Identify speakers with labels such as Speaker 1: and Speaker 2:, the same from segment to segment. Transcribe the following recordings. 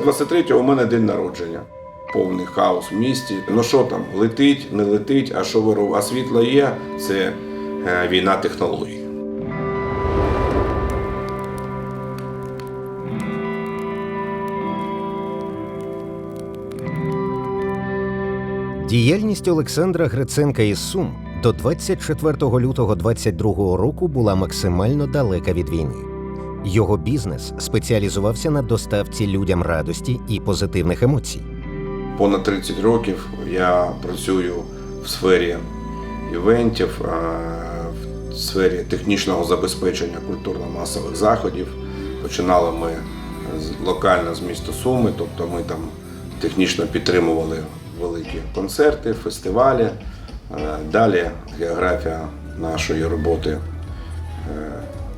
Speaker 1: 23-го у мене день народження. Повний хаос в місті. Ну що там, летить, не летить, а що ви робите? А світло є, це е, війна технологій.
Speaker 2: Діяльність Олександра Гриценка із Сум до 24 лютого 22 року була максимально далека від війни. Його бізнес спеціалізувався на доставці людям радості і позитивних емоцій.
Speaker 1: Понад 30 років я працюю в сфері івентів, е, в сфері технічного забезпечення культурно-масових заходів. Починали ми локально з міста Суми, тобто ми там технічно підтримували великі концерти, фестивалі. Е, Далі географія нашої роботи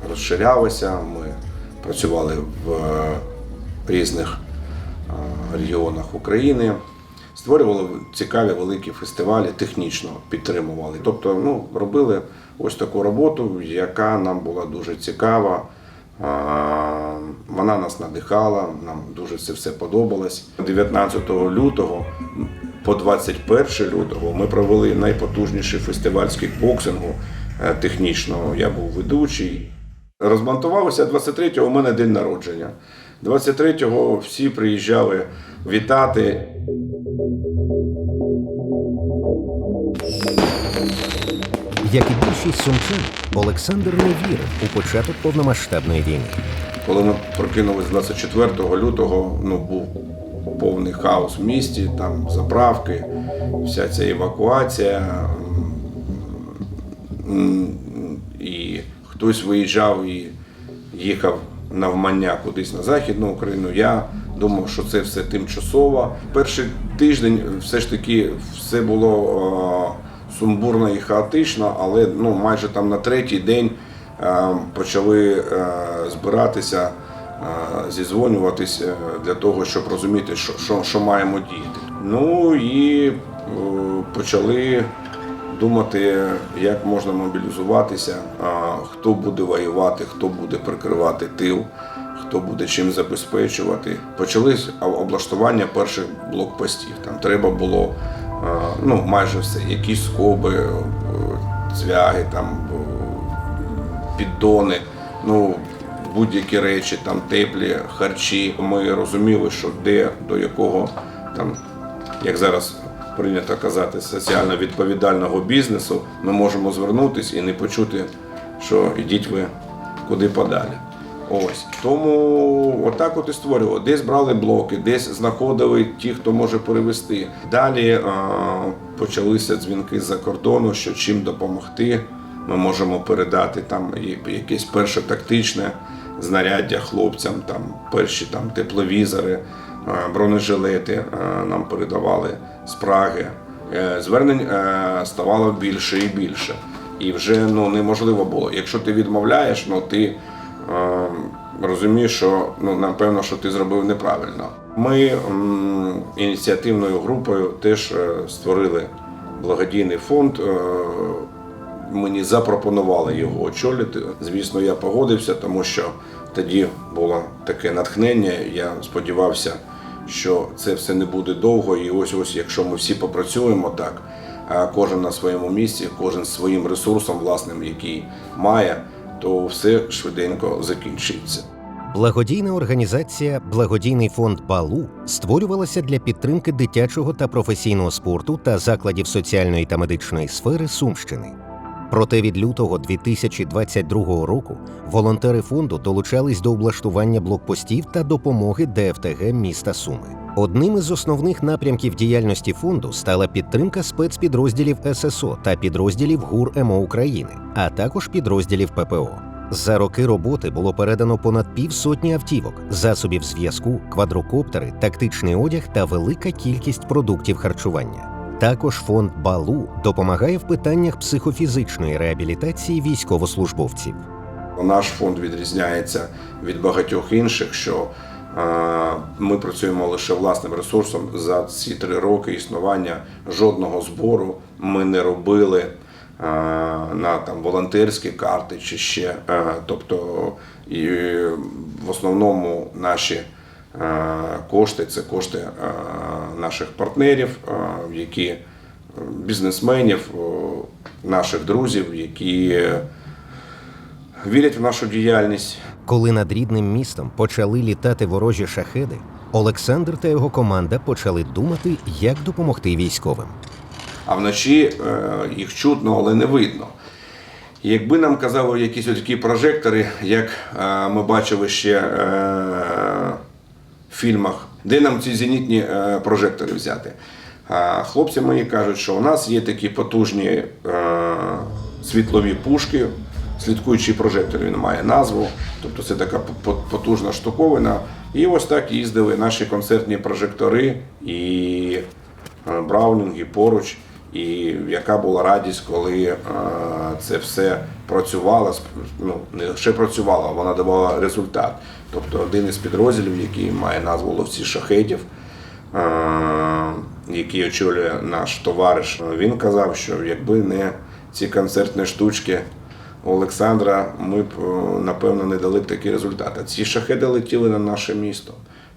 Speaker 1: розширялася. Ми працювали в е, різних е, регіонах України, створювали цікаві великі фестивалі, технічно підтримували. Тобто, ну, робили ось таку роботу, яка нам була дуже цікава. Е, Вона нас надихала, нам дуже це все подобалось. 19 лютого по 21 лютого ми провели найпотужніший фестиваль з кікбоксингу е, технічного. Я був ведучий. Розмонтувалося 23-го у мене день народження. 23-го всі приїжджали вітати.
Speaker 2: Як і більшість сумчан, Олександр не вірив у початок повномасштабної війни.
Speaker 1: Коли ми прокинулись 24 лютого, ну був повний хаос в місті, там заправки, вся ця евакуація. Хтось виїжджав і їхав навмання кудись на Західну Україну. Я думав, що це все тимчасово. Перший тиждень все ж таки все було е, сумбурно і хаотично, але ну, майже там на третій день е, почали е, збиратися, зізвонюватись для того, щоб розуміти, що, що, що маємо діяти. Ну і почали думати, як можна мобілізуватися, хто буде воювати, хто буде прикривати тил, хто буде чим забезпечувати. Почались облаштування перших блокпостів. Там треба було ну, майже все, якісь скоби, е, цвяги, там, піддони. Ну, будь-які речі, там теплі харчі. Ми розуміли, що де до якого там, як зараз прийнято казати, соціально відповідального бізнесу, ми можемо звернутися і не почути, що йдіть ви куди подалі. Ось тому отак от і створювали. Десь брали блоки, десь знаходили ті, хто може перевести. Далі а, почалися дзвінки з-за кордону, що чим допомогти. Ми можемо передати там якесь перше тактичне знаряддя хлопцям, там перші там тепловізори, бронежилети е, нам передавали з Праги. Е, Звернень е, ставало більше і більше. І вже ну неможливо було. Якщо ти відмовляєш, ну ти е, розумієш, що ну напевно, що ти зробив неправильно. Ми ініціативною групою теж е, створили благодійний фонд. е, Мені запропонували його очолити. Звісно, я погодився, тому що тоді було таке натхнення. Я сподівався, що це все не буде довго. І ось ось, якщо ми всі попрацюємо так, кожен на своєму місці, кожен своїм ресурсом власним, який має, то все швиденько закінчиться.
Speaker 2: Благодійна організація Благодійний фонд Балу створювалася для підтримки дитячого та професійного спорту та закладів соціальної та медичної сфери Сумщини. Проте від лютого 2022 року волонтери фонду долучались до облаштування блокпостів та допомоги ДФТГ міста Суми. Одним із основних напрямків діяльності фонду стала підтримка спецпідрозділів ССО та підрозділів ГУР МО України, а також підрозділів ППО. За роки роботи було передано понад півсотні автівок, засобів зв'язку, квадрокоптери, тактичний одяг та велика кількість продуктів харчування. Також фонд Балу допомагає в питаннях психофізичної реабілітації військовослужбовців.
Speaker 1: Наш фонд відрізняється від багатьох інших, що е, ми працюємо лише власним ресурсом. За ці три роки існування жодного збору ми не робили е, на там волонтерські карти чи ще. Е, тобто, і в основному наші кошти це кошти е, наших партнерів, е, які е, бізнесменів, е, наших друзів, які е, вірять в нашу діяльність.
Speaker 2: Коли над рідним містом почали літати ворожі шахеди, Олександр та його команда почали думати, як допомогти військовим.
Speaker 1: а вночі е, їх чутно, але не видно. Якби нам казали якісь такі прожектори, як е, ми бачили ще е, фільмах, де нам ці зенітні е, прожектори взяти. Хлопці мені кажуть, що у нас є такі потужні е, світлові пушки, слідкуючий прожектор, він має назву, тобто це така потужна штуковина. І ось так їздили наші концертні прожектори і е, Браунінги поруч. І яка була радість, коли е, це все працювало, ну, не лише працювало, вона давала результат. Тобто один із підрозділів, який має назву ловці шахедів, е, який очолює наш товариш, він казав, що якби не ці концертні штучки Олександра, ми б е, напевно не дали б такий результат. А ці шахеди летіли на наше місто.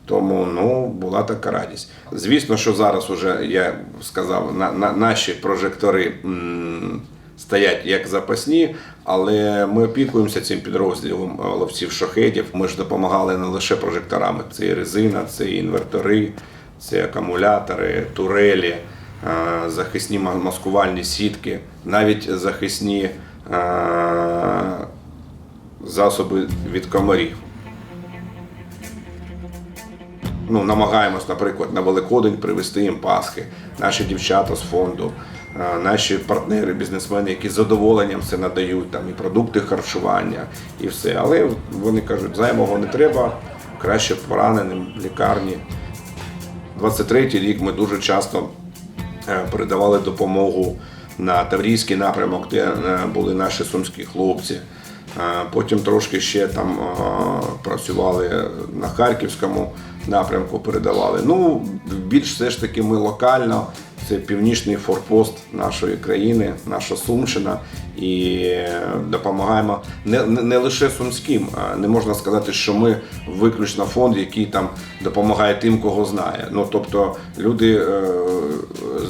Speaker 1: Тому ну була така радість. Звісно, що зараз уже я сказав, на, на наші прожектори м, стоять як запасні, але ми опікуємося цим підрозділом е, ловців шахедів. Ми ж допомагали не лише прожекторами. Це і резина, це і інвертори, це акумулятори, турелі, е, захисні ма- маскувальні сітки, навіть захисні е, засоби від комарів. Ну, намагаємось, наприклад, на Великодень привезти їм Пасхи, наші дівчата з фонду, е, наші партнери, бізнесмени, які з задоволенням це надають, там і продукти харчування, і все. Але вони кажуть, займого не треба, краще пораненим в лікарні. 23-й рік ми дуже часто е, передавали допомогу на Таврійський напрямок, де е, були наші сумські хлопці. Потім трошки ще там працювали на Харківському напрямку, передавали. Ну, більш все ж таки ми локально. Це північний форпост нашої країни, наша Сумщина, і е, допомагаємо не, не, лише сумським. Не можна сказати, що ми виключно фонд, який там допомагає тим, кого знає. Ну тобто люди е,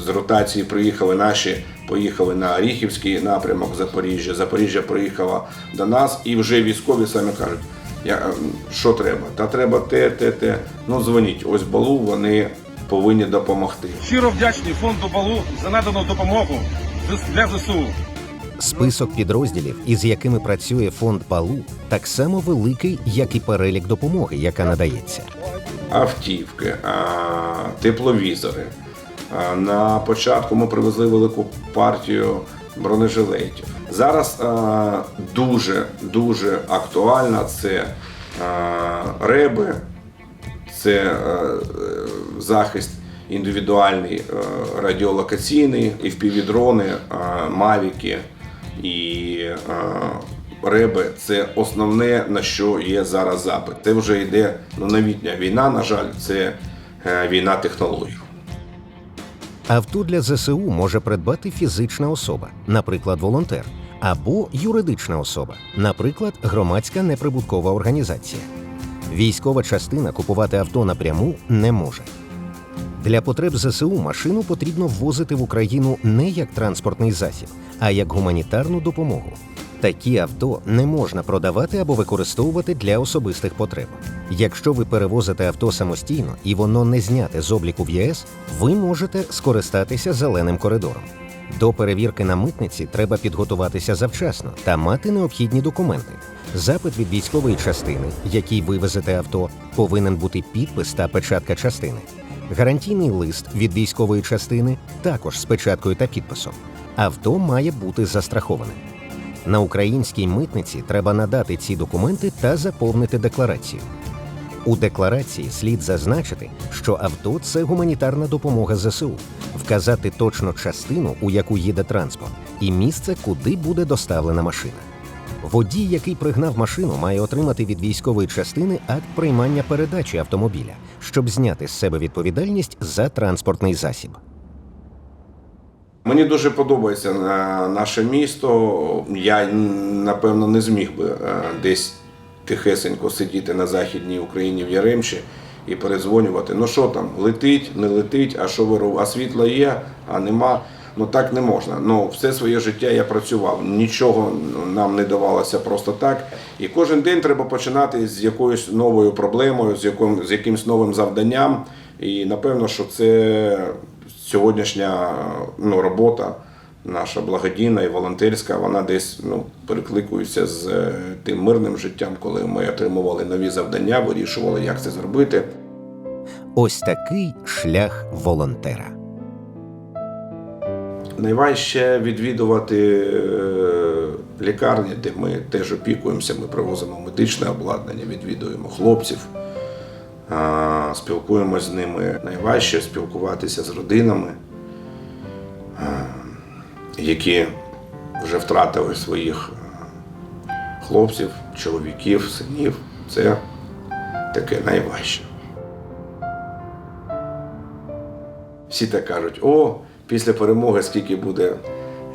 Speaker 1: з ротації приїхали наші, поїхали на Оріхівський напрямок Запоріжжя. Запоріжжя приїхала до нас, і вже військові самі кажуть. Я, е, що треба? Та треба те, те, те. Ну дзвоніть, ось балу, вони повинні допомогти.
Speaker 3: Щиро вдячні фонду Балу за надану допомогу для ЗСУ.
Speaker 2: Список підрозділів, із якими працює фонд Балу, так само великий, як і перелік допомоги, яка надається.
Speaker 1: автівки, а, тепловізори. А, На початку ми привезли велику партію бронежилетів. Зараз а, дуже дуже актуальна це а, реби, це е, захист індивідуальний е, радіолокаційний, і впівдрони, мавіки і е, реби це основне на що є зараз запит. Це вже йде ну, новітня війна. На жаль, це е, війна технологій.
Speaker 2: Авто для ЗСУ може придбати фізична особа, наприклад, волонтер, або юридична особа, наприклад, громадська неприбуткова організація. Військова частина купувати авто напряму не може. Для потреб ЗСУ машину потрібно ввозити в Україну не як транспортний засіб, а як гуманітарну допомогу. Такі авто не можна продавати або використовувати для особистих потреб. Якщо ви перевозите авто самостійно і воно не зняте з обліку в ЄС, ви можете скористатися зеленим коридором. До перевірки на митниці треба підготуватися завчасно та мати необхідні документи. Запит від військової частини, якій ви везете авто, повинен бути підпис та печатка частини. Гарантійний лист від військової частини також з печаткою та підписом. Авто має бути застрахованим. На українській митниці треба надати ці документи та заповнити декларацію. У декларації слід зазначити, що авто це гуманітарна допомога ЗСУ, вказати точно частину, у яку їде транспорт, і місце, куди буде доставлена машина. Водій, який пригнав машину, має отримати від військової частини акт приймання передачі автомобіля, щоб зняти з себе відповідальність за транспортний засіб.
Speaker 1: Мені дуже подобається е, наше місто. Я напевно не зміг би е, десь тихесенько сидіти на західній Україні в Яремчі і передзвонювати. Ну що там, летить, не летить, а що ви робите? А світло є, а нема. Ну так не можна. Ну, все своє життя я працював. Нічого нам не давалося просто так. І кожен день треба починати з якоюсь новою проблемою, з, яким, з якимось новим завданням. І напевно, що це сьогоднішня ну, робота наша благодійна і волонтерська, вона десь ну, перекликується з е, тим мирним життям, коли ми отримували нові завдання, вирішували, як це зробити.
Speaker 2: Ось такий шлях волонтера.
Speaker 1: Найважче відвідувати е, лікарні, де ми теж опікуємося, ми привозимо медичне обладнання, відвідуємо хлопців, а, спілкуємося з ними. Найважче спілкуватися з родинами, які вже втратили своїх хлопців, чоловіків, синів. Це таке найважче. Всі так кажуть: о, після перемоги скільки буде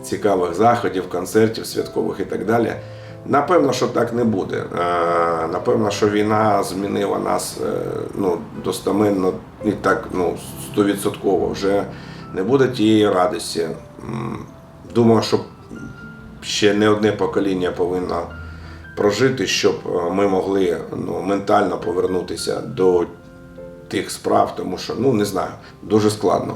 Speaker 1: цікавих заходів, концертів, святкових і так далі. Напевно, що так не буде. Е, Напевно, що війна змінила нас е, ну, достаменно і так ну, стовідсотково. Вже не буде тієї радості. Думаю, що ще не одне покоління повинно прожити, щоб е, ми могли ну, ментально повернутися до тих справ, тому що ну не знаю, дуже складно.